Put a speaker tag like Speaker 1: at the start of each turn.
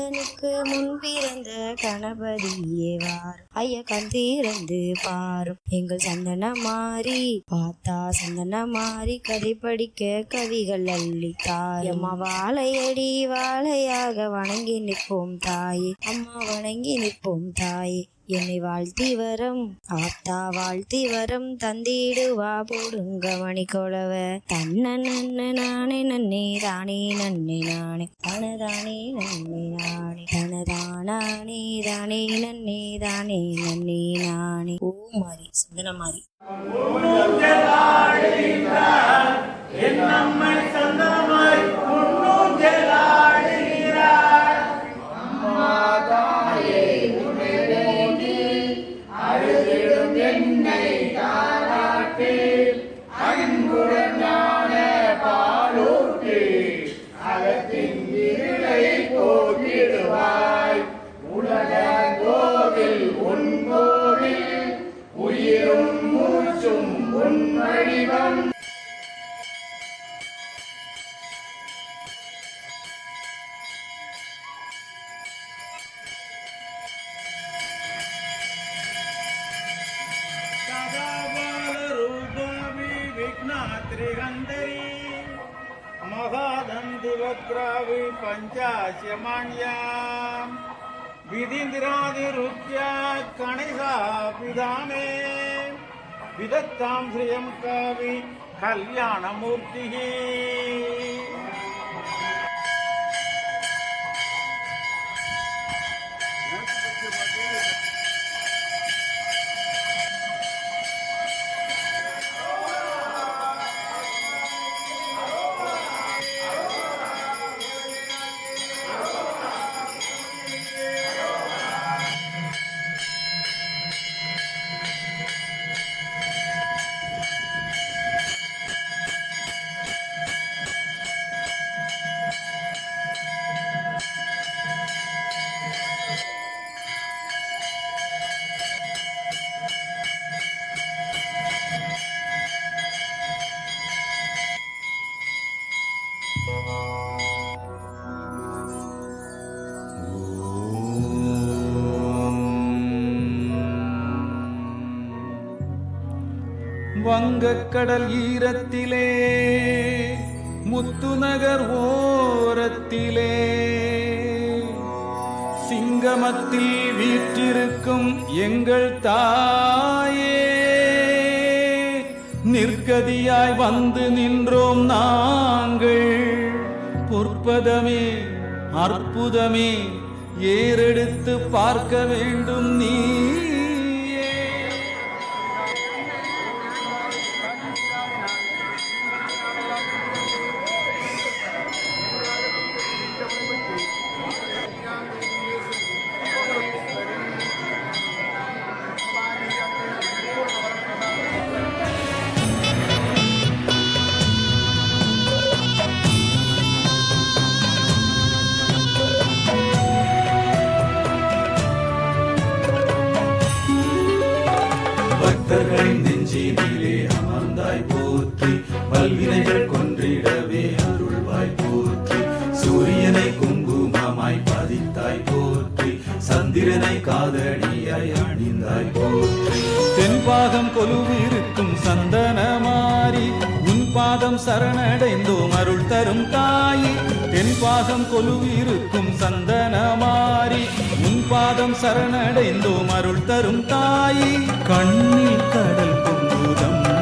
Speaker 1: மனிதனுக்கு முன்பிறந்த கணபதியேவார் ஐய கண் திறந்து பாரும். எங்கள் சந்தன மாறி பார்த்தா சந்தன மாறி கதை படிக்க கவிகள் அள்ளித்தார். அம்மா வாழையடி வாழையாக வணங்கி நிற்போம் தாயே. அம்மா வணங்கி நிற்போம் தாயே. என்னை வாழ்த்தி வரம் ஆத்தா வாழ்த்தி வரம் தந்திடுவா போடுங்க மணி கொலவ தன்ன நன்ன நானே நன்னே தானே நன்னே நானே. தனதானே நன்னே நானே. தனதானே தானே நன்னே தானே நன்னே நானே. ஓ மாறி சுந்தன மாறி
Speaker 2: त्रिगन्धरी महादन्तिवद्रावि पञ्चाशिमाण्या विधिन्द्रादिरुत्या कणिसा पिधामे विदत्तां श्रियं काव्य कल्याणमूर्तिः।
Speaker 3: வங்கக்கடல் ஈரத்திலே முத்துநகர் ஓரத்திலே. சிங்கமத்தில் வீற்றிருக்கும் எங்கள் தாயே நிற்கதியாய் வந்து நின்றோம் நாங்கள். பொற்பதமே அற்புதமே ஏறெடுத்து பார்க்க வேண்டும் நீ. பல்வினைகள் கொன்றிடவே அருள்வாய் போற்றி. சூரியனை குங்குமமாய் பதித்தாய் போற்றி. சந்திரனை காதடியாய் அணிந்தாய் போற்றி. தென்பாகம் கொலுவிருக்கும் சந்தனமாரி உன் பாதம் சரணடைந்தோம் அருள் தரும் தாயி. தென்பாகம் கொலுவிருக்கும் சந்தனமாரி உன் பாதம் சரணடைந்தோம் அருள் தரும் தாயி. கண்ணில் கடல் பொங்குதம்மா